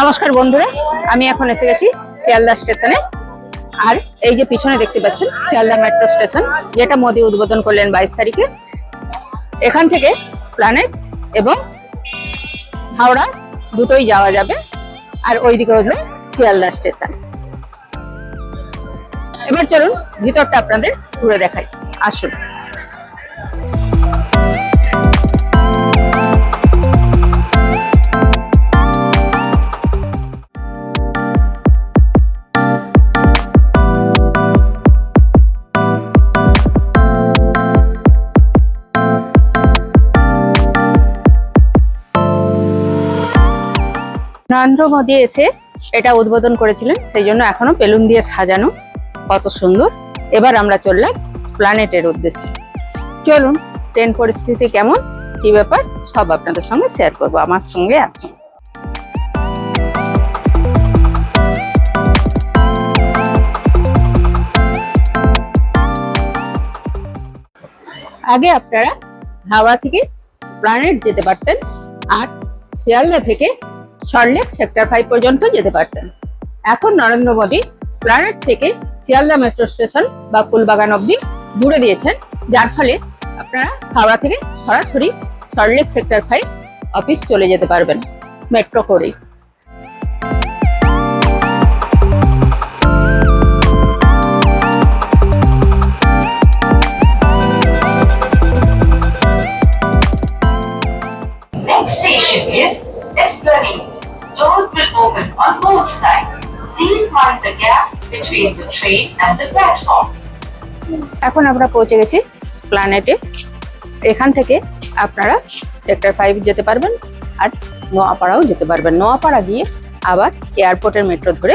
নমস্কার বন্ধুরা, আমি এখন এসে গেছি শিয়ালদা স্টেশনে। আর এই যে পিছনে দেখতে পাচ্ছেন, শিয়ালদা মেট্রো স্টেশন, যেটা মোদি উদ্বোধন করলেন বাইশ তারিখে। এখান থেকে প্ল্যানেট এবং হাওড়া দুটোই যাওয়া যাবে, আর ওইদিকে হলো শিয়ালদা স্টেশন। এবার চলুন, ভিতরটা আপনাদের ঘুরে দেখাই। আসুন। নরেন্দ্র মোদী এসে এটা উদ্বোধন করেছিলেন, সেই জন্য এখনও বেলুন দিয়ে সাজানো কত সুন্দর। এবার আমরা চললাম প্ল্যানেটের উদ্দেশ্যে। চলুন, ট্রেন পরিস্থিতি কেমন, কি ব্যাপার, সব আপনাদের সঙ্গে শেয়ার করব। আমার সঙ্গে আসুন আগে আপনারা হাওড়া থেকে প্ল্যানেট যেতে পারতেন, আর শিয়ালদা থেকে সল্টলেক সেক্টর ফাইভ পর্যন্ত যেতে পারতেন এখন নরেন্দ্র মোদী প্ল্যানেট থেকে শিয়ালদা মেট্রো স্টেশন বা ফুলবাগান অবধি জুড়ে দিয়েছেন, যার ফলে আপনারা হাওড়া থেকে সরাসরি সল্টলেক সেক্টর ফাইভ অফিস চলে যেতে পারবেন মেট্রো করেই Next station is Esplanade. Will open on both sides. Please mind the gap between the train and the platform. এখন আমরা পৌঁছে গেছি প্ল্যানেটে এখান থেকে আপনারা সেক্টর ফাইভ যেতে পারবেন আর নোয়াপাড়াও যেতে পারবেন। নোয়াপাড়া গিয়ে আবার এয়ারপোর্টের মেট্রো ধরে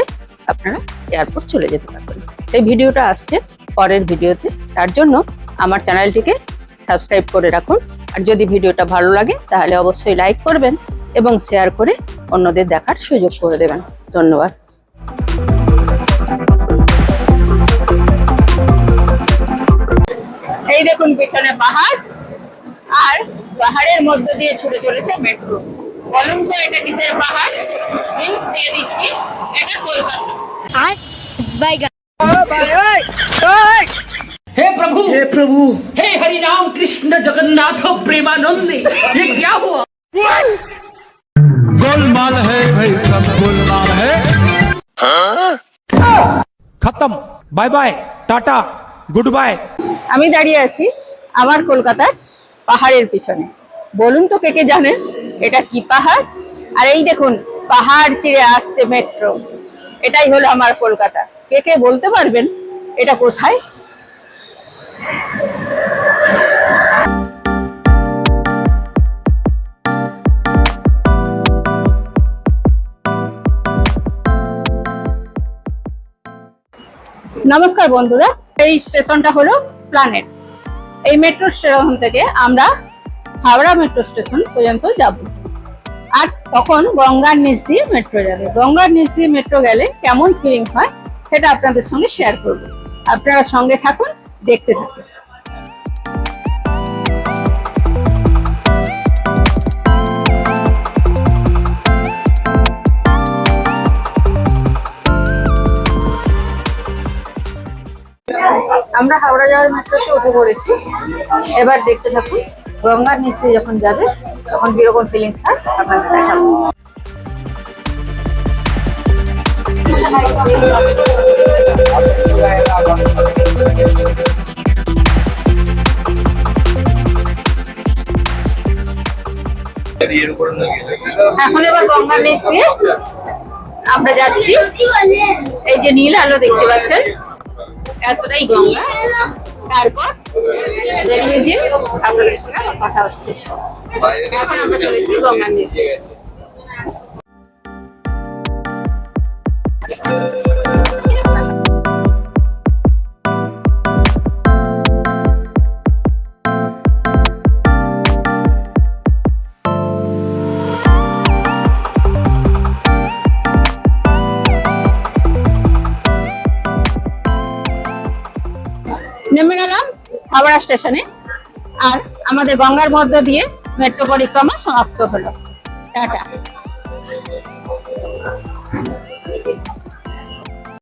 আপনারা এয়ারপোর্ট চলে যেতে পারবেন। এই ভিডিওটা আসছে পরের ভিডিওতে। তার জন্য আমার চ্যানেলটিকে সাবস্ক্রাইব করে রাখুন। আর যদি ভিডিওটা ভালো লাগে, তাহলে অবশ্যই লাইক করবেন। এবং শেয়ার করে অন্যদের দেখার সুযোগ করে দেবেন ধন্যবাদ এই দেখুন পেছনে পাহাড় আর পাহাড়ের মধ্য দিয়ে ছুটে চলেছে মেট্রো বলুন তো এটা কিসের পাহাড় হিন্ট দিয়ে দিচ্ছি এটা কলকাতা আর বাইগা हे प्रभु हे प्रभु हे हरि राम कृष्ण जगन्नाथ प्रेमानंद ये क्या हुआ गोलमाल है भाई सब गोलमाल है खत्म bye bye tata good bye আমি দাঁড়িয়ে আছি আমার কলকাতার পাহাড়ের পিছনে বলুন তো কে কে জানেন এটা কি পাহাড় আর এই দেখুন পাহাড় চিড়ে আসছে মেট্রো এটাই হলো আমার কলকাতা কে কে বলতে পারবেন এটা কোথায় নমস্কার বন্ধুরা, এই স্টেশনটা হলো প্ল্যানেট এই মেট্রো স্টেশন থেকে আমরা হাওড়া মেট্রো স্টেশন পর্যন্ত যাব। আজ তখন গঙ্গার নিচ দিয়ে মেট্রো যাবে। গঙ্গার নিচ দিয়ে মেট্রো গেলে কেমন ফিলিং হয় সেটা আপনাদের সঙ্গে শেয়ার করব। আপনারা সঙ্গে থাকুন, দেখতে থাকুন। আমরা হাওড়া যাওয়ার মেট্রোতে উঠে পড়েছি এবার দেখতে থাকুন, গঙ্গার নিচ দিয়ে যখন যাবে, তখন কীরকম ফিলিংস হয় এখন এবার গঙ্গার নিচ দিয়ে আমরা যাচ্ছি। এই যে নীল আলো দেখতে পাচ্ছেন এতটাই গঙ্গা। তারপর বেরিয়ে যে আপনাদের সঙ্গে আমার কথা হচ্ছে। এখন আমরা চলেছি গঙ্গার নিচে। নেমে গেলাম হাওড়া স্টেশনে। আর আমাদের গঙ্গার মধ্য দিয়ে মেট্রো পরিক্রমা সমাপ্ত হলো। টাটা।